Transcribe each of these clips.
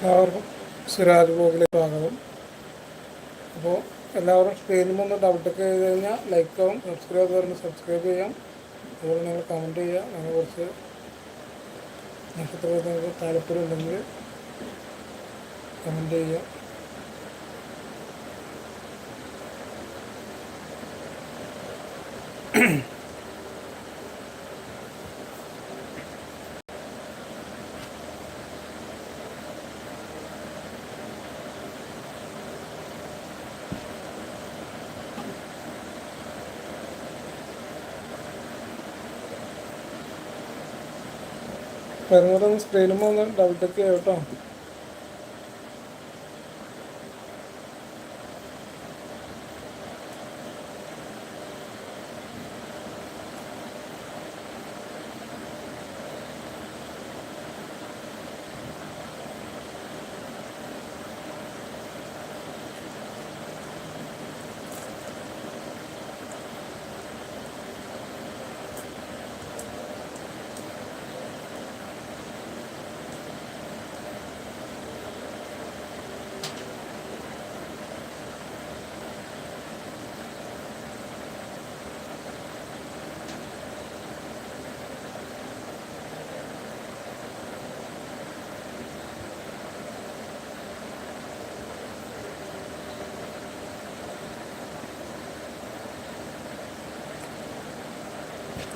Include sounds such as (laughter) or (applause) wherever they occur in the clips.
എല്ലാവർക്കും സുരാജ് ബ്ലോഗിലേക്ക് സ്വാഗതം. അപ്പോൾ എല്ലാവരും സ്ക്രീനിൽ നിന്ന് ഡൗട്ടൊക്കെ ചെയ്ത് കഴിഞ്ഞാൽ ലൈക്ക് ആവും സബ്സ്ക്രൈബ് പറഞ്ഞ് സബ്സ്ക്രൈബ് ചെയ്യാം. അതുപോലെ നിങ്ങൾ കമന്റ് ചെയ്യുക അതിനെ കുറിച്ച് നക്ഷത്രത്തിൽ താല്പര്യം ഉണ്ടെങ്കിൽ കമന്റ് ചെയ്യുക വരുന്നതും സ്ക്രീനും ഒന്ന് ഡബിൾ ഡൗട്ടൊക്കെ കേട്ടോ.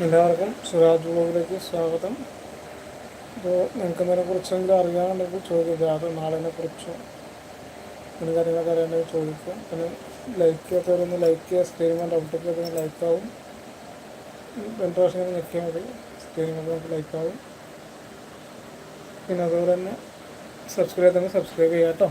എല്ലാവർക്കും സുരാജ് ബ്ലോഗിലേക്ക് സ്വാഗതം. അപ്പോൾ നിങ്ങൾക്ക് ഇതിനെ കുറിച്ചെങ്കിലും അറിയാനുണ്ടെങ്കിൽ ചോദിക്കുക അത് നാളിനെ കുറിച്ചോ? അങ്ങനെ കാര്യങ്ങളൊക്കെ അറിയാണ്ടെങ്കിൽ ചോദിക്കുക പിന്നെ ലൈക്ക് ചെയ്യാത്തവരൊന്ന് ലൈക്ക് ചെയ്യുക. സ്ക്രീൻ ഡൗട്ടൊക്കെ ഒന്ന് ലൈക്ക് ആവും. രണ്ട് പ്രാവശ്യം ഇങ്ങനെ ഞെക്കിയാൽ മതി. കൊണ്ട് നമുക്ക് ലൈക്ക് ആവും. പിന്നെ അതുപോലെ തന്നെ സബ്സ്ക്രൈബ് തന്നെ സബ്സ്ക്രൈബ് ചെയ്യാം കേട്ടോ.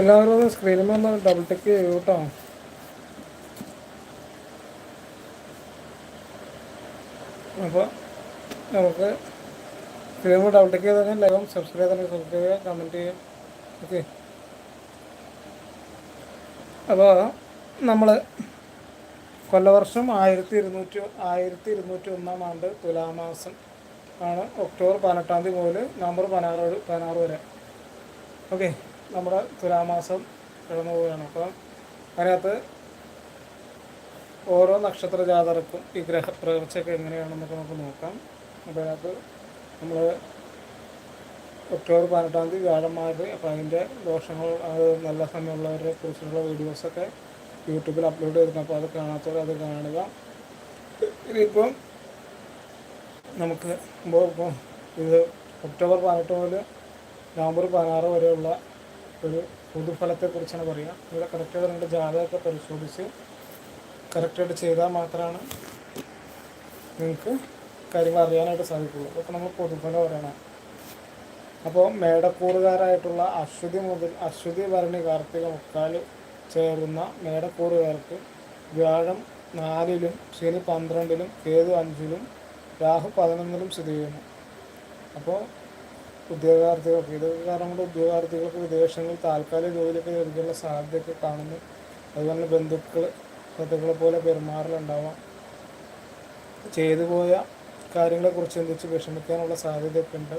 എല്ലാവരും ഒന്ന് സ്ക്രീനിൽ ഒന്ന് ഡബിൾ ടെക്ക് ചെയ്യൂ കേട്ടോ അപ്പോൾ നമുക്ക് സ്ക്രീനിൽ ഡബിൾ ടെക്ക് ചെയ്ത് തന്നെ ലൈവും സബ്സ്ക്രൈബ് തന്നെ സബ്സ്ക്രൈബ് ചെയ്യുക കമന്റ് ചെയ്യുക. ഓക്കെ അപ്പോൾ നമ്മൾ കൊല്ലവർഷം ആയിരത്തി ഇരുന്നൂറ്റി ആയിരത്തി ഇരുന്നൂറ്റി ഒന്നാം ആണ്ട് തുലാമാസം ആണ് ഒക്ടോബർ പതിനെട്ടാം തീയതി മുതൽ നവംബർ പതിനാറ് പതിനാറ് വരെ. ഓക്കെ നമ്മുടെ തുലാമാസം കടന്നു പോവുകയാണ്. അപ്പം അതിനകത്ത് ഓരോ നക്ഷത്ര ജാതകർക്കും ഈ ഗ്രഹ ഗ്രഹപ്രകർച്ചയൊക്കെ എങ്ങനെയാണെന്നൊക്കെ നമുക്ക് നോക്കാം. അപ്പോൾ അതിനകത്ത് നമ്മൾ ഒക്ടോബർ പതിനെട്ടാം തീയതി വ്യാഴമായത് അപ്പോൾ അതിന്റെ ദോഷങ്ങൾ അത് നല്ല സമയമുള്ളവരെ കുറിച്ചുള്ള വീഡിയോസൊക്കെ യൂട്യൂബിൽ അപ്ലോഡ് ചെയ്തിട്ടുണ്ട്. അപ്പോൾ അത് കാണാത്തവർ അത് കാണുക. ഇനിയിപ്പം നമുക്ക് ഇത് ഒക്ടോബർ പതിനെട്ട് മുതൽ നവംബർ പതിനാറ് വരെയുള്ള ഒരു പൊതുഫലത്തെക്കുറിച്ചാണ് പറയുക. ഇവിടെ കറക്റ്റായിട്ട് നിങ്ങളുടെ ജാതകമൊക്കെ പരിശോധിച്ച് കറക്റ്റായിട്ട് ചെയ്താൽ മാത്രമാണ് നിങ്ങൾക്ക് കാര്യങ്ങൾ അറിയാനായിട്ട് സാധിക്കുള്ളൂ അപ്പോൾ നമ്മൾ പൊതുഫലം പറയണം അപ്പോൾ മേടക്കൂറുകാരായിട്ടുള്ള അശ്വതി മുതൽ അശ്വതി ഭരണി കാർത്തിക മുക്കാൽ ചേരുന്ന മേടക്കൂറുകാർക്ക് വ്യാഴം നാലിലും ശനി പന്ത്രണ്ടിലും കേതു അഞ്ചിലും രാഹു പതിനൊന്നിലും സ്ഥിതി ചെയ്യുന്നു. അപ്പോൾ ഉദ്യോഗാർത്ഥികൾക്ക്. ഇത് കാരണം കൊണ്ട് ഉദ്യോഗാർത്ഥികൾക്ക് വിദേശങ്ങളിൽ താൽക്കാലിക ജോലിയൊക്കെ ലഭിക്കാനുള്ള സാധ്യതയൊക്കെ കാണുന്നു. അതുപോലെ ബന്ധുക്കൾ ബന്ധുക്കളെ പോലെ പെരുമാറലുണ്ടാവാം. ചെയ്തു പോയ കാര്യങ്ങളെക്കുറിച്ച് ചിന്തിച്ച് വിഷമിക്കാനുള്ള സാധ്യതയൊക്കെ ഉണ്ട്.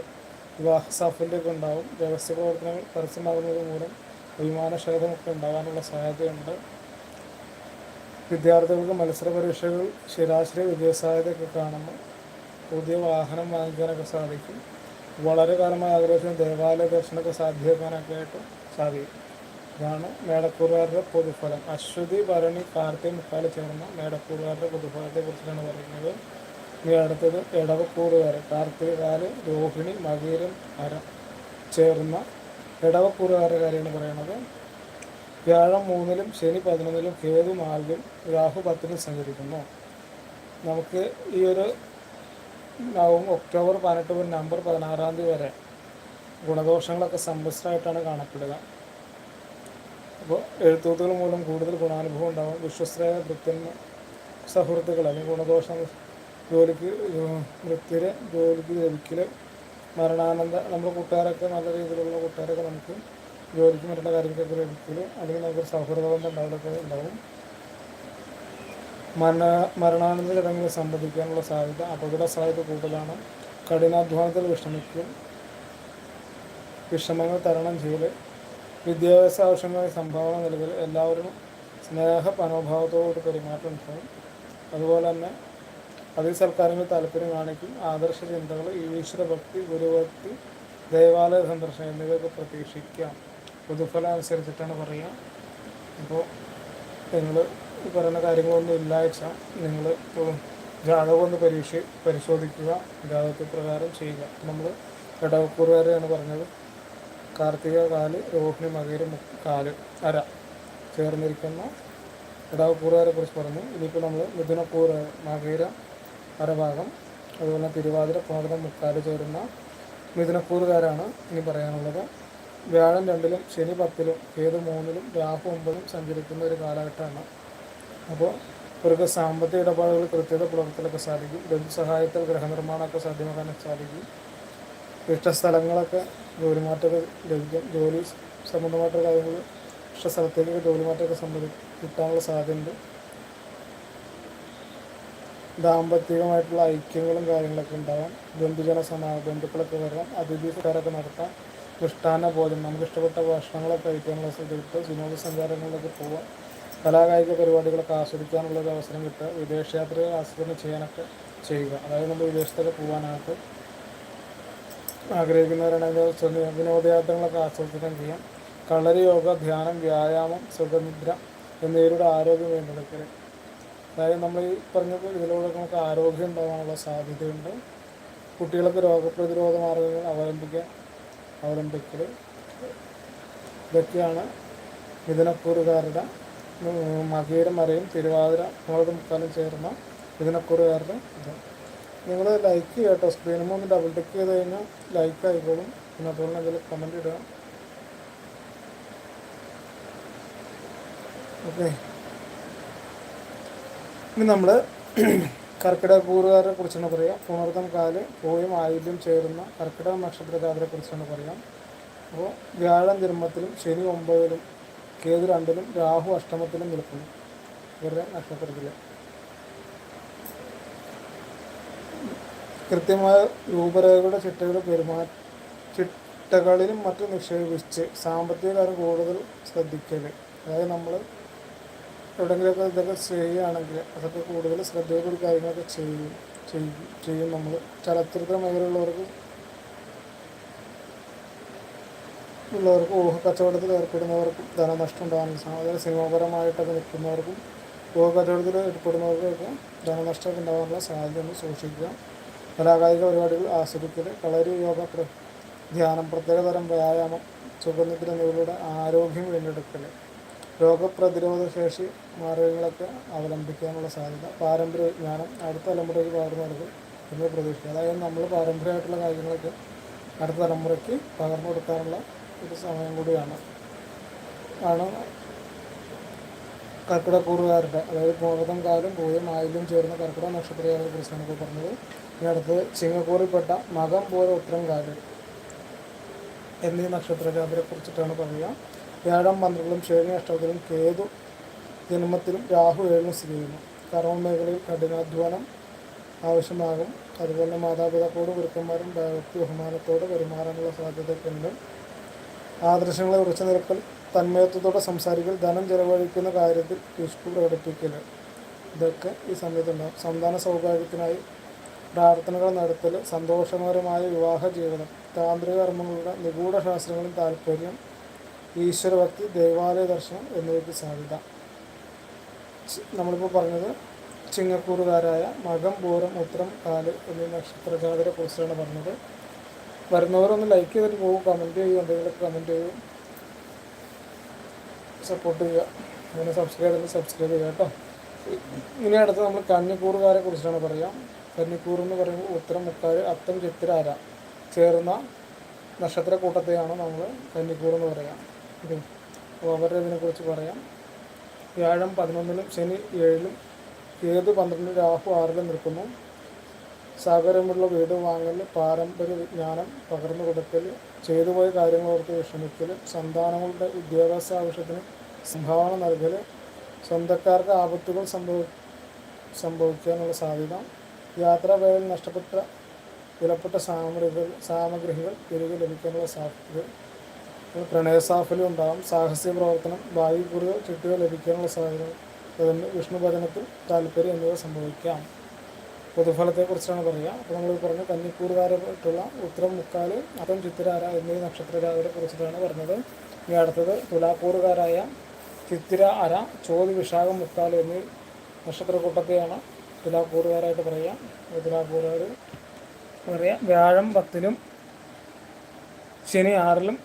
വിവാഹ സാഫല്യമൊക്കെ ഉണ്ടാവും. രഹസ്യ പ്രവർത്തനങ്ങൾ പരസ്യമാകുന്നത് മൂലം അഭിമാനക്ഷേതമൊക്കെ ഉണ്ടാകാനുള്ള സാധ്യതയുണ്ട്. വിദ്യാർത്ഥികൾക്ക് മത്സര പരീക്ഷകൾ ശരാശരി വിജയസാധ്യതയൊക്കെ കാണുന്നു. പുതിയ വാഹനം വാങ്ങിക്കാനൊക്കെ സാധിക്കും. വളരെ കാലമായി ആഗ്രഹിച്ച ദേവാലയ ദർശനമൊക്കെ സാധ്യമാക്കാനൊക്കെ ആയിട്ട് സാധിക്കും. ഇതാണ് മേടക്കൂറുകാരുടെ പൊതുഫലം. അശ്വതി ഭരണി കാർത്തിക മുക്കാൽ ചേർന്ന മേടക്കൂറുകാരുടെ പൊതുഫലത്തെ കുറിച്ചിട്ടാണ് പറയുന്നത്. ഇനി അടുത്തത് ഇടവക്കൂറുകാർ കാർത്തിക കാൽ രോഹിണി മകീരം ഹരം ചേർന്ന ഇടവക്കൂറുകാരുടെ കാര്യമാണ് പറയുന്നത്. വ്യാഴം മൂന്നിലും ശനി പതിനൊന്നിലും കേതു നാലിലും രാഹു പത്തിലും സഞ്ചരിക്കുന്നു. നമുക്ക് ഈ ഒരു നവംബർ ഒക്ടോബർ പതിനെട്ട് മുതൽ നവംബർ പതിനാറാം തീയതി വരെ ഗുണദോഷങ്ങളൊക്കെ സമ്പുഷ്ടമായിട്ടാണ് കാണപ്പെടുക. അപ്പോൾ എഴുത്തൂത്തുകൾ മൂലം കൂടുതൽ ഗുണാനുഭവം ഉണ്ടാകും വിശ്വസ്തരായ വൃത്യന്മാർ സുഹൃത്തുക്കൾ അല്ലെങ്കിൽ ഗുണദോഷം ജോലിക്ക് വൃത്തിര് ജോലിക്ക് ലഭിക്കൽ മരണാനന്ദ നമ്മുടെ കൂട്ടുകാരൊക്കെ നല്ല രീതിയിലുള്ള കൂട്ടുകാരൊക്കെ നമുക്ക് ജോലിക്ക് മറ്റുള്ള കാര്യങ്ങൾക്കൊക്കെ ലഭിക്കൽ അല്ലെങ്കിൽ നമുക്ക് സൗഹൃദ ബന്ധം ഉണ്ടാവലൊക്കെ ഉണ്ടാവും. മരണ മരണാനന്തര ചടങ്ങിൽ സംബന്ധിക്കാനുള്ള സാധ്യത അപകട സാധ്യത കൂടുതലാണ്. കഠിനാധ്വാനത്തിൽ വിഷമിക്കും വിഷമങ്ങൾ തരണം ചെയ്യൽ വിദ്യാഭ്യാസ ആവശ്യങ്ങളിൽ സംഭാവന നൽകൽ എല്ലാവരും സ്നേഹ മനോഭാവത്തോട് പെരുമാറ്റം ഉണ്ടാവും. അതുപോലെ തന്നെ അതിൽ സർക്കാരിന് താല്പര്യം കാണിക്കും. ആദർശ ചിന്തകൾ ഈശ്വരഭക്തി ഗുരുഭക്തി ദേവാലയ സന്ദർശനം എന്നിവയൊക്കെ പ്രതീക്ഷിക്കാം. പൊതുഫലം അനുസരിച്ചിട്ടാണ് പറയുക. അപ്പോൾ നിങ്ങൾ ഈ പറയുന്ന കാര്യങ്ങളൊന്നും ഇല്ലാഴ്ച നിങ്ങൾ ജാതകം ഒന്ന് പരീക്ഷ പരിശോധിക്കുക. ജാതകത്തിൽ പ്രകാരം ചെയ്യുക. നമ്മൾ ഇടവക്കൂറുകാരെയാണ് പറഞ്ഞത്. കാർത്തിക കാൽ രോഹിണി മകര കാൽ അര ചേർന്നിരിക്കുന്ന ഇടവക്കൂറുകാരെ കുറിച്ച് പറഞ്ഞു. ഇനിയിപ്പോൾ നമ്മൾ മിഥുനക്കൂറ് മകര അരഭാഗം അതുപോലെ തിരുവാതിര പാതിരം മുക്കാൽ ചേരുന്ന മിഥുനക്കൂറുകാരാണ് ഇനി പറയാനുള്ളത്. വ്യാഴം രണ്ടിലും ശനി പത്തിലും ഏത് മൂന്നിലും രാഹു ഒമ്പതും സഞ്ചരിക്കുന്ന ഒരു കാലഘട്ടമാണ്. അപ്പോൾ ഇവർക്ക് സാമ്പത്തിക ഇടപാടുകൾ കൃത്യത പുലർത്തലൊക്കെ സാധിക്കും. ബന്ധുസഹായത്തിൽ ഗൃഹനിർമ്മാണമൊക്കെ സാധ്യമാക്കാൻ സാധിക്കും. ഇഷ്ട സ്ഥലങ്ങളൊക്കെ ജോലി മാറ്റമൊക്കെ ലഭിക്കും ജോലി സംബന്ധമായിട്ടുള്ള കാര്യങ്ങൾ ഇഷ്ട സ്ഥലത്തേക്ക് ജോലി മാറ്റമൊക്കെ സംബന്ധി കിട്ടാനുള്ള സാധ്യതയുണ്ട്. ദാമ്പത്തികമായിട്ടുള്ള ഐക്യങ്ങളും കാര്യങ്ങളൊക്കെ ഉണ്ടാകാം ബന്ധുജന സമാ ബന്ധുക്കളൊക്കെ വരാം. അതിഥികാരൊക്കെ നടത്താം. ഇഷ്ടാന ഭോജനം നമുക്ക് ഇഷ്ടപ്പെട്ട ഭക്ഷണങ്ങളൊക്കെ കഴിക്കാനുള്ള കിട്ടും വിനോദസഞ്ചാരങ്ങളിലൊക്കെ പോവാം. കലാകായിക പരിപാടികളൊക്കെ ആസ്വദിക്കാനുള്ള ഒരു അവസരം കിട്ടുക. വിദേശയാത്രകൾ ആസ്വദനം ചെയ്യാനൊക്കെ ചെയ്യുക. അതായത് നമ്മൾ വിദേശത്തൊക്കെ പോകാനായിട്ട് ആഗ്രഹിക്കുന്നവരാണെങ്കിൽ വിനോദയാത്രകളൊക്കെ ആസ്വദിക്കാൻ ചെയ്യാം. കളരി യോഗ ധ്യാനം വ്യായാമം സുഖനിദ്ര എന്നിവരുടെ ആരോഗ്യം വീണ്ടെടുക്കൽ അതായത് നമ്മൾ ഈ പറഞ്ഞ ഇതിലൂടെ നമുക്ക് ആരോഗ്യം ഉണ്ടാകാനുള്ള സാധ്യതയുണ്ട്. കുട്ടികൾക്ക് രോഗപ്രതിരോധ മാർഗങ്ങൾ അവലംബിക്കാൻ അവലംബിക്കൽ ഇതൊക്കെയാണ് മിഥുനക്കൂറുകാരുടെ മകീരം മരയും തിരുവാതിര മുളക് മുക്കാലും ചേർന്ന മിഥുനക്കൂറുകാരുടെ ഇത്. നിങ്ങൾ ലൈക്ക് കേട്ടോ സ്ക്രീനിൽ ഒന്ന് ഡബിൾ ടിക്ക് ചെയ്ത് കഴിഞ്ഞാൽ ലൈക്ക് ആയിക്കോളും. പിന്നെ അതുപോലെ അതിൽ കമന്റ് ഇടുക. ഓക്കെ ഇനി നമ്മൾ (clears throat) കർക്കിടക കൂറുകാരെ കുറിച്ചാണ് പറയാം. പുണർത്തം കാൽ പോയും ആയുധ്യം ചേരുന്ന കർക്കിടക നക്ഷത്രജാതരെ കുറിച്ചാണ് പറയാം. അപ്പോൾ വ്യാഴം ജന്മത്തിലും ശനി ഒമ്പതിലും കേതു രണ്ടിലും രാഹു അഷ്ടമത്തിലും നിൽക്കുന്നു. ഇവരുടെ നക്ഷത്രത്തിൽ കൃത്യമായ രൂപരേഖയുടെ ചിട്ടകൾ പെരുമാ ചിട്ടകളിലും മറ്റും നിക്ഷേപിച്ച് സാമ്പത്തിക കാര്യം കൂടുതൽ ശ്രദ്ധിക്കൽ അതായത് നമ്മൾ എവിടെയെങ്കിലുമൊക്കെ ഇതൊക്കെ ചെയ്യുകയാണെങ്കിൽ അതൊക്കെ കൂടുതൽ ശ്രദ്ധയോടുകൂടി കാര്യങ്ങളൊക്കെ ചെയ്യും. ചെയ്യും നമ്മൾ ചലച്ചിത്ര മേഖലയുള്ളവർക്ക് ഉള്ളവർക്ക് ഊഹ കച്ചവടത്തിൽ ഏർപ്പെടുന്നവർക്കും ധനനഷ്ടം ഉണ്ടാകാൻ സാധ്യത സിനിമാപരമായിട്ടൊക്കെ നിൽക്കുന്നവർക്കും ഊഹ കച്ചവടത്തിൽ ഏർപ്പെടുന്നവർക്കൊക്കെ ധനനഷ്ടമൊക്കെ ഉണ്ടാകാനുള്ള സാധ്യത സൂക്ഷിക്കുക. കലാകായിക പരിപാടികൾ ആസ്വദിക്കൽ കളരി യോഗ ധ്യാനം പ്രത്യേകതരം വ്യായാമം സുഖനിദ്ര എന്നിവയിലൂടെ ആരോഗ്യം വീണ്ടെടുക്കൽ രോഗപ്രതിരോധ ശേഷി മാർഗങ്ങളൊക്കെ അവലംബിക്കാനുള്ള സാധ്യത പാരമ്പര്യ വിജ്ഞാനം അടുത്ത തലമുറയ്ക്ക് പകർന്നു നൽകും എന്ന് പ്രതീക്ഷിക്കുക. അതായത് നമ്മൾ പാരമ്പര്യമായിട്ടുള്ള കാര്യങ്ങളൊക്കെ അടുത്ത തലമുറയ്ക്ക് പകർന്നു കൊടുക്കാനുള്ള ഒരു സമയം കൂടിയാണ്. ആണ് കർക്കിടക്കൂറുകാരുടെ അതായത് മുഹൂർത്തം കാലം പൂയം ആയിലും ചേർന്ന കർക്കിടക നക്ഷത്രയാണ് കുറിച്ചാണ് പറഞ്ഞത്. ഇനി അടുത്തത് ചിങ്ങക്കൂറിൽപ്പെട്ട മകം പോലെ ഉത്തരം കാൽ എന്നീ നക്ഷത്രജാതിരെ കുറിച്ചിട്ടാണ് പറയുക. വ്യാഴം പന്ത്രണ്ടിലും ശനി അഷ്ടത്തിലും കേതു ജന്മത്തിലും രാഹു ഏഴിലും സ്ഥിതി ചെയ്യുന്നു കർമ്മ മേഖലയിൽ കഠിനാധ്വാനം ആവശ്യമാകും. അതുപോലെ മാതാപിതാക്കളോട് ഗുരുക്കന്മാരും ബഹുമാനത്തോട് പെരുമാറാനുള്ള സാധ്യതയൊക്കെ ഉണ്ട്. ആദർശങ്ങളെ ഉറച്ചു നിൽക്കൽ തന്മയത്വത്തോടെ സംസാരിക്കൽ ധനം ചെലവഴിക്കുന്ന കാര്യത്തിൽ വിഷ്ണു പ്രകടിപ്പിക്കൽ. ഇതൊക്കെ ഈ സമയത്തുണ്ടാകും സന്താന സൗഭാഗ്യത്തിനായി പ്രാർത്ഥനകൾ നടത്തൽ സന്തോഷകരമായ വിവാഹ ജീവിതം താന്ത്രിക കർമ്മങ്ങളുടെ നിഗൂഢ ശാസ്ത്രങ്ങളും താല്പര്യം ഈശ്വരഭക്തി ദേവാലയ ദർശനം എന്നിവയ്ക്ക് സാധ്യത. നമ്മളിപ്പോൾ പറഞ്ഞത് ചിങ്ങക്കൂറുകാരായ മകം പൂരം ഉത്തരം കാൽ എന്നീ നക്ഷത്രജാതരെ കുറിച്ചാണ് പറഞ്ഞത്. വരുന്നവരൊന്ന് ലൈക്ക് ചെയ്തിട്ട് പോകും കമന്റ് ചെയ്യും. എന്തെങ്കിലുമൊക്കെ കമന്റ് ചെയ്യും. സപ്പോർട്ട് ചെയ്യുക. അങ്ങനെ സബ്സ്ക്രൈബ് ചെയ്ത് സബ്സ്ക്രൈബ് ചെയ്യുക കേട്ടോ. ഇനി അടുത്ത് നമ്മൾ കന്നിക്കൂറുകാരെ കുറിച്ചാണ് പറയാം. കന്നിക്കൂർ എന്ന് പറയുമ്പോൾ ഉത്തരം മുക്കാർ അത്തം ചിത്തിരാര ചേർന്ന നക്ഷത്ര കൂട്ടത്തെയാണ് നമ്മൾ കന്നിക്കൂർ എന്ന് പറയാം. അപ്പോൾ അവരുടെ ഇതിനെക്കുറിച്ച് പറയാം. വ്യാഴം പതിനൊന്നിലും ശനി ഏഴിലും ഏത് പന്ത്രണ്ടിലും രാഹു ആറിലും നിൽക്കുന്നു. സാഗരമുള്ള വീട് വാങ്ങൽ പാരമ്പര്യ വിജ്ഞാനം പകർന്നു കൊടുക്കൽ ചെയ്തുപോയ കാര്യങ്ങൾ ഓർത്ത് വിഷമിക്കൽ സന്താനങ്ങളുടെ വിദ്യാഭ്യാസ ആവശ്യത്തിന് സംഭാവന നൽകൽ സ്വന്തക്കാർക്ക് ആപത്തുകൾ സംഭവ സംഭവിക്കാനുള്ള സാധ്യത യാത്രാവേളയിൽ നഷ്ടപ്പെട്ട വിലപ്പെട്ട സാമഗ്രികൾ സാമഗ്രികൾ തിരികെ ലഭിക്കാനുള്ള സാധ്യത പ്രണയസാഫല്യം ഉണ്ടാകും സാഹസിക പ്രവർത്തനം കുറവ് ചിട്ടുകൾ ലഭിക്കാനുള്ള സാധ്യത വിഷ്ണു ഭജനത്തിൽ താല്പര്യം എന്നിവ സംഭവിക്കാം. പൊതുഫലത്തെക്കുറിച്ചാണ് പറയുക. അപ്പോൾ നമ്മൾ പറഞ്ഞു കന്നിക്കൂറുകാരായിട്ടുള്ള ഉത്തരം മുക്കാൽ അപ്പം ചിത്തിരാര എന്നീ നക്ഷത്രരാജരെ കുറിച്ചിട്ടാണ് പറഞ്ഞത്. ഇനി അടുത്തത് തുലാക്കൂറുകാരായ ചിത്തിര അര ചോതി വിശാഖം മുക്കാൽ എന്നീ നക്ഷത്രക്കൂട്ടത്തെയാണ് തുലാക്കൂറുകാരായിട്ട് പറയുക. തുലാക്കൂറുകാർ പറയാം വ്യാഴം പത്തിലും ശനി ആറിലും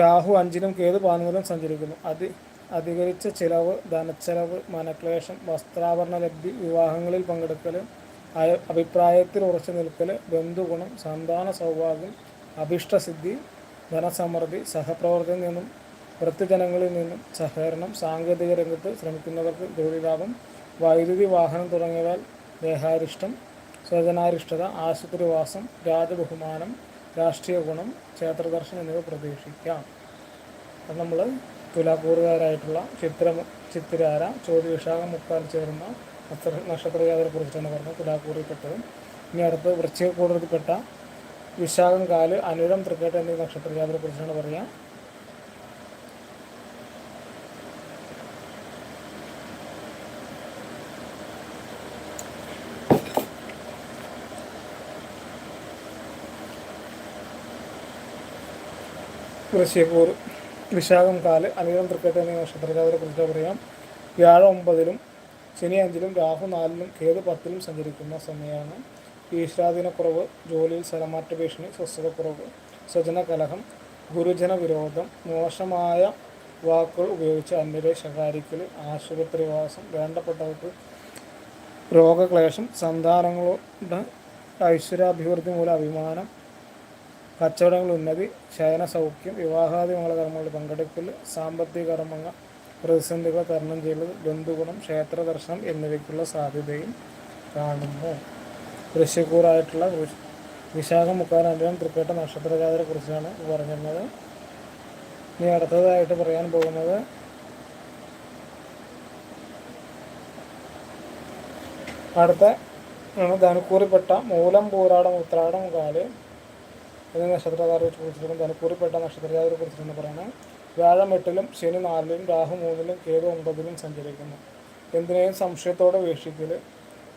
രാഹു അഞ്ചിലും കേതു പതിനൊന്നിലും സഞ്ചരിക്കുന്നു. അതി അധികരിച്ച ചിലവ് ധനച്ചെലവ് മനക്ലേശം വസ്ത്രാഭരണ ലബ്ധി വിവാഹങ്ങളിൽ പങ്കെടുക്കൽ അഭിപ്രായത്തിൽ ഉറച്ചു നിൽക്കൽ ബന്ധുഗുണം സന്താന സൗഭാഗ്യം അഭിഷ്ടസിദ്ധി ധനസമൃദ്ധി സഹപ്രവർത്തനം നിന്നും വൃത്തിജനങ്ങളിൽ നിന്നും സഹകരണം സാങ്കേതിക രംഗത്ത് ശ്രമിക്കുന്നവർക്ക് തൊഴിലാഭം വൈദ്യുതി വാഹനം തുടങ്ങിയവ ദേഹാരിഷ്ടം സ്വജനാരിഷ്ടത ആശുപത്രിവാസം രാജബഹുമാനം രാഷ്ട്രീയ ഗുണം ക്ഷേത്രദർശനം എന്നിവ പ്രതീക്ഷിക്കാം. അത് നമ്മൾ തുലാക്കൂറുകാരായിട്ടുള്ള ചിത്രം ചിത്തിരാര ചോദ്യ വിശാഖം മുക്കാൽ ചേർന്ന നക്ഷത്ര നക്ഷത്രജാതരെ കുറിച്ചാണ് പറഞ്ഞത്. തുലാക്കൂറിൽപ്പെട്ടത് ഇനി അടുത്ത് വൃശ്ചികക്കൂടത്തിൽപ്പെട്ട വിശാഖം കാൽ അനുരം തൃക്കേട്ട എന്നീ നക്ഷത്രജാതരെ കുറിച്ചാണ് പറയുക വൃശ്യക്കൂർ വിശാഖം കാൽ അനിഴം തൃക്കേട്ട എന്നീ നക്ഷത്രജാതരെ കുറിച്ച് പറയാം. വ്യാഴം ഒമ്പതിലും ശനി അഞ്ചിലും രാഹു നാലിലും കേതു പത്തിലും സഞ്ചരിക്കുന്ന സമയമാണ്. ഈശ്വരാധീനക്കുറവ് ജോലിയിൽ സ്ഥലമാറ്റ ഭീഷണി സ്വസ്ഥതക്കുറവ് സ്വജന കലഹം ഗുരുജന വിരോധം മോശമായ വാക്കുകൾ ഉപയോഗിച്ച് അന്യരെ ശകാരിക്കൽ ആശുപത്രിവാസം വേണ്ടപ്പെട്ടവർക്ക് രോഗക്ലേശം സന്താനങ്ങളുടെ ഐശ്വര്യാഭിവൃദ്ധി മൂലം അഭിമാനം കച്ചവടങ്ങൾ ഉന്നതി ശയന സൗഖ്യം വിവാഹാദി മംഗളകർമ്മങ്ങളിൽ പങ്കെടുക്കൽ സാമ്പത്തിക കർമ്മങ്ങൾ പ്രതിസന്ധികൾ തരണം ചെയ്യുന്നത് ബന്ധുഗുണം ക്ഷേത്ര ദർശനം എന്നിവയ്ക്കുള്ള സാധ്യതയും കാണുന്നു. വൃശ്യക്കൂറായിട്ടുള്ള വിശാഖം അഞ്ചാം തൃക്കേട്ട നക്ഷത്രജാതരെ കുറിച്ചാണ് പറഞ്ഞിരുന്നത്. ഇനി അടുത്തതായിട്ട് പറയാൻ പോകുന്നത് അടുത്ത ധനുക്കൂറിൽപ്പെട്ട മൂലം പൂരാടം ഉത്രാടം കാൽ. എന്നീ നക്ഷത്രകാരെ കുറിച്ചിട്ടും ധനുക്കൂറിൽപ്പെട്ട നക്ഷത്രകാരെ കുറിച്ചിട്ടാണ് പറയുന്നത് വ്യാഴം എട്ടിലും ശനി നാലിലും രാഹു മൂന്നിലും കേതു ഒമ്പതിലും സഞ്ചരിക്കുന്നു. എന്തിനേയും സംശയത്തോടെ വീക്ഷിക്കൽ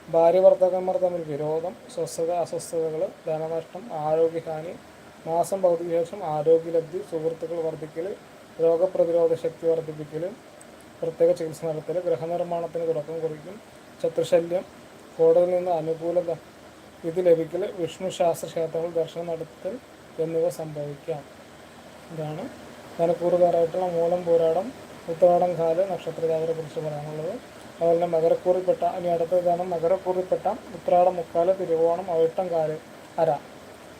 ഭാര്യ ഭർത്താക്കന്മാർ തമ്മിൽ വിരോധം സ്വസ്ഥത അസ്വസ്ഥതകൾ ധനനഷ്ടം ആരോഗ്യഹാനി മാസം പകുതിക്ക് ശേഷം ആരോഗ്യലബ്ധി സുഹൃത്തുക്കൾ വർദ്ധിക്കൽ രോഗപ്രതിരോധ ശക്തി വർദ്ധിപ്പിക്കൽ പ്രത്യേക ചികിത്സ നടത്തൽ ഗൃഹനിർമ്മാണത്തിന് തുടക്കം കുറിക്കും ശത്രുശല്യം കോടതിയിൽ നിന്ന് അനുകൂലത ഇത് ലഭിക്കൽ വിഷ്ണു ശാസ്ത്ര ക്ഷേത്രങ്ങൾ ദർശനം നടത്തൽ എന്നിവ സംഭവിക്കാം. ഇതാണ്. ധനക്കൂറുകാരായിട്ടുള്ള മൂലം പോരാടം ഉത്തരാടം കാൽ നക്ഷത്രജാതരെ കുറിച്ച് പറയാനുള്ളത്. അതുപോലെ തന്നെ മകരക്കൂറിൽപ്പെട്ട ഇനി അടുത്തതാണ് മകരക്കൂറിൽപ്പെട്ട ഉത്രാടം മുക്കാൽ തിരുവോണം അവിട്ടം കാൽ അര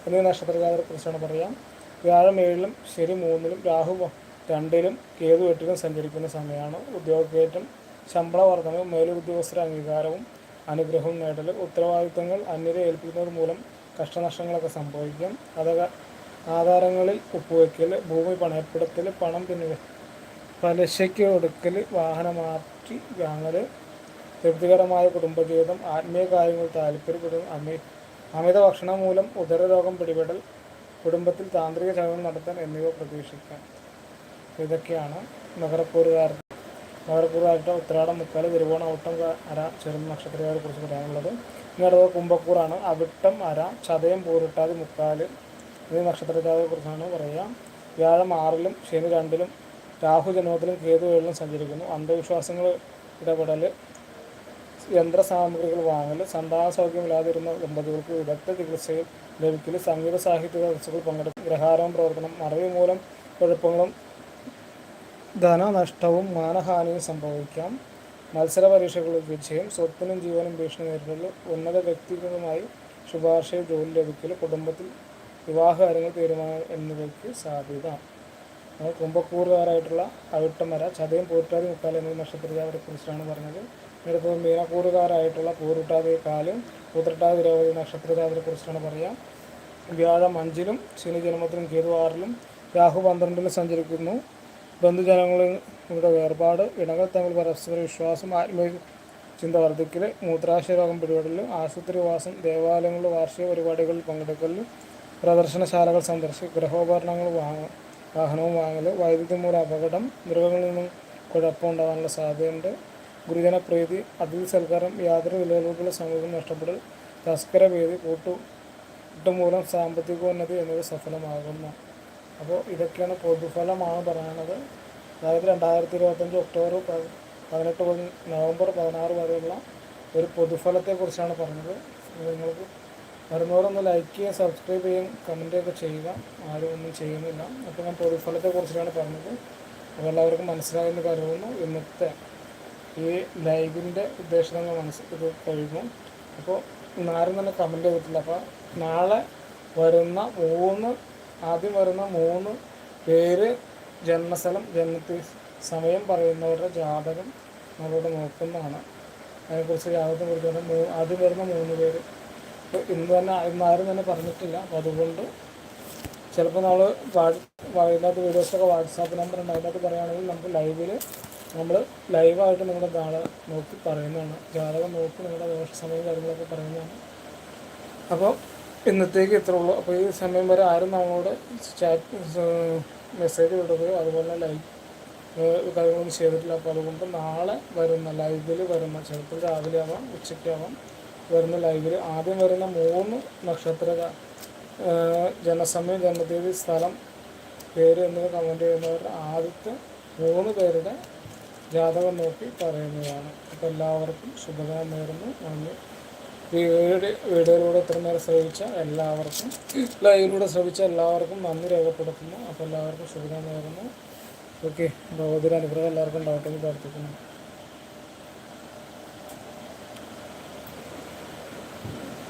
എന്നീ നക്ഷത്രജാതരെ കുറിച്ചാണ് പറയാം. വ്യാഴം ഏഴിലും ശരി മൂന്നിലും രാഹു രണ്ടിലും കേതു എട്ടിലും സഞ്ചരിക്കുന്ന സമയമാണ്. ഉദ്യോഗക്കയറ്റം ശമ്പള വർധനവും മേലുദ്യോഗസ്ഥരുടെ അംഗീകാരവും അനുഗ്രഹവും നേടൽ ഉത്തരവാദിത്തങ്ങൾ അന്യരെ ഏൽപ്പിക്കുന്നത് മൂലം കഷ്ടനഷ്ടങ്ങളൊക്കെ സംഭവിക്കും. അതൊക്കെ ആധാരങ്ങളിൽ ഒപ്പുവെക്കൽ ഭൂമി പണയപ്പെടുത്തൽ പണം പിന്നെ പലിശയ്ക്ക് കൊടുക്കൽ വാഹനം മാറ്റി വാങ്ങൽ തൃപ്തികരമായ കുടുംബജീവിതം ആത്മീയ കാര്യങ്ങൾ താല്പര്യപ്പെടും അമി അമിത ഭക്ഷണം മൂലം ഉദരരോഗം പിടിപെടൽ കുടുംബത്തിൽ താന്ത്രിക ചടങ്ങ് നടത്താൻ എന്നിവ പ്രതീക്ഷിക്കാം. ഇതൊക്കെയാണ് നഗരക്കൂറുകാർ നഗരക്കൂറുകാരുടെ ഉത്തരാടം മുക്കാൽ തിരുവോണ ഓട്ടം അര ചെറുന്ന നക്ഷത്രങ്ങളെ കുറിച്ച് പറയാനുള്ളത്. ഇനി അടുത്തത് കുംഭക്കൂറാണ്. അവിട്ടം അര ചതയം പൂരിട്ടാതി മുക്കാൽ എന്നീ നക്ഷത്രജാതയെ കുറിച്ചാണ് പറയുക. വ്യാഴം ആറിലും ശനി രണ്ടിലും രാഹു ജന്മത്തിലും കേതു ഏഴിലും സഞ്ചരിക്കുന്നു. അന്ധവിശ്വാസങ്ങൾ ഇടപെടൽ യന്ത്ര സാമഗ്രികൾ വാങ്ങൽ സന്താന സൗഖ്യമില്ലാതിരുന്ന ദമ്പതികൾക്ക് വിദഗ്ധ ചികിത്സയിൽ ലഭിക്കൽ സംഗീത സാഹിത്യ ചർച്ചകൾ പങ്കെടുക്കും ഗ്രഹാരവും പ്രവർത്തനം മറവി മൂലം കുഴപ്പങ്ങളും ധനനഷ്ടവും മാനഹാനിയും സംഭവിക്കാം. മത്സര പരീക്ഷകളിൽ വിജയം സ്വത്തിനും ജീവനും ഭീഷണി നേരിടൽ ഉന്നത വ്യക്തികളുമായി ശുപാർശയിൽ ജോലി ലഭിക്കൽ കുടുംബത്തിൽ വിവാഹ കാര്യങ്ങൾ തീരുമാനം എന്നിവയ്ക്ക് സാധ്യത. കുംഭക്കൂറുകാരായിട്ടുള്ള അവിട്ടമര ചതയും പൂരിട്ടാതി മുക്കാലും എന്നീ നക്ഷത്രജാവരെ കുറിച്ചാണ് പറഞ്ഞത്. അടുത്തത് മീനക്കൂറുകാരായിട്ടുള്ള പൂരുട്ടാതി കാലും പൂത്രട്ടാതി രേവതി നക്ഷത്രജാതരെ കുറിച്ചാണ് പറയാം. വ്യാഴം അഞ്ചിലും ശനി ജന്മത്തിലും കേതു ആറിലും രാഹു പന്ത്രണ്ടിലും സഞ്ചരിക്കുന്നു. ബന്ധുജനങ്ങളുടെ വേർപാട് ഇണകൾ തമ്മിൽ പരസ്പര വിശ്വാസം ആത്മീയ ചിന്ത വർദ്ധിക്കൽ മൂത്രാശയ രോഗം പിടിപെടൽ ആശുപത്രിവാസം ദേവാലയങ്ങളിലെ വാർഷിക പരിപാടികളിൽ പങ്കെടുക്കൽ പ്രദർശനശാലകൾ സന്ദർശിക്കുക ഗൃഹോപകരണങ്ങൾ വാങ്ങ വാഹനവും വാങ്ങൽ വൈദ്യുതി മൂലം അപകടം മൃഗങ്ങളിൽ നിന്നും കുഴപ്പമുണ്ടാകാനുള്ള സാധ്യതയുണ്ട്. ഗുരുജന പ്രീതി അതിഥി സൽക്കാരം യാതൊരു വിലകൾക്കുള്ള സമൂഹം നഷ്ടപ്പെടൽ തസ്കര ഭീതി കൂട്ടു മൂലം സാമ്പത്തികോന്നതി എന്നിവ സഫലമാകുന്നു. അപ്പോൾ ഇതൊക്കെയാണ് പൊതുഫലമാണ് പറയുന്നത് അതായത് രണ്ടായിരത്തി ഇരുപത്തഞ്ച് ഒക്ടോബർ പതിനെട്ട് നവംബർ പതിനാറ് വരെയുള്ള ഒരു പൊതുഫലത്തെക്കുറിച്ചാണ് പറഞ്ഞത്. നിങ്ങൾക്ക് വരുന്നവരൊന്ന് ലൈക്ക് ചെയ്യുക സബ്സ്ക്രൈബ് ചെയ്യുകയും കമന്റ് ഒക്കെ ചെയ്യുക. ആരും ഒന്നും ചെയ്യുന്നില്ല. അപ്പോൾ ഞാൻ പൊതുഫലത്തെക്കുറിച്ചാണ് പറഞ്ഞത്. അപ്പോൾ എല്ലാവർക്കും മനസ്സിലായെന്ന് കരുതുന്നു. ഇന്നത്തെ ഈ ലൈവിന്റെ ഉദ്ദേശം നമ്മൾ മനസ്സിൽ ഇത് കഴിഞ്ഞു. അപ്പോൾ ആരും തന്നെ കമന്റ് ചെയ്തിട്ടില്ല. അപ്പോൾ നാളെ വരുന്ന മൂന്ന് ആദ്യം വരുന്ന മൂന്ന് പേര് ജന്മസ്ഥലം ജന്മത്തി സമയം പറയുന്നവരുടെ ജാതകം നമ്മളോട് നോക്കുന്നതാണ്. അതിനെക്കുറിച്ച് ജാതകത്തെ കുറിച്ച് മൂ ആദ്യം വരുന്ന മൂന്ന് പേര്. ഇന്ന് തന്നെ ഇന്ന് ആരും തന്നെ പറഞ്ഞിട്ടില്ല. അപ്പോൾ അതുകൊണ്ട് ചിലപ്പോൾ നമ്മൾ ഇതിനകത്ത് വീഡിയോസൊക്കെ വാട്സാപ്പ് നമ്പർ ഉണ്ട്. അതിനകത്ത് പറയുകയാണെങ്കിൽ നമുക്ക് ലൈവിൽ നമ്മൾ ലൈവായിട്ട് നിങ്ങളുടെ നാളെ നോക്കി പറയുന്നതാണ്. ജാതകം നോക്കി നിങ്ങളുടെ ദോഷ സമയം കാര്യങ്ങളൊക്കെ പറയുന്നതാണ്. അപ്പോൾ ഇന്നത്തേക്ക് ഇത്രേ ഉള്ളൂ അപ്പോൾ ഈ സമയം വരെ ആരും നമ്മളോട് ചാറ്റ് മെസ്സേജ് വിടുകയോ അതുപോലെ ലൈവ് കാര്യങ്ങളൊന്നും ചെയ്തിട്ടില്ല. അപ്പോൾ അതുകൊണ്ട് നാളെ വരുന്ന ലൈവിൽ വരുന്ന ചിലപ്പോൾ രാവിലെ ആവാം ഉച്ചയ്ക്കാവാം വരുന്ന ലൈവിൽ ആദ്യം വരുന്ന മൂന്ന് നക്ഷത്ര ജനസമയം ജന്മതീയതി സ്ഥലം പേര് എന്നിവ കമന്റ് ചെയ്യുന്നവരുടെ ആദ്യത്തെ മൂന്ന് പേരുടെ ജാതകം നോക്കി പറയുന്നതാണ്. അപ്പോൾ എല്ലാവർക്കും ശുഭദിനം നേരുന്നു. നന്ദി. വീഡിയോയിലൂടെ ഇത്ര നേരം ശ്രമിച്ച എല്ലാവർക്കും ലൈവിലൂടെ ശ്രമിച്ച എല്ലാവർക്കും നന്ദി രേഖപ്പെടുത്തുന്നു. അപ്പോൾ എല്ലാവർക്കും ശുഭദിനം നേരുന്നു. ഓക്കെ ഭഗവതിയുടെ അനുഗ്രഹം എല്ലാവർക്കും ഉണ്ടാവട്ടെ എന്ന് പ്രാർത്ഥിക്കുന്നു.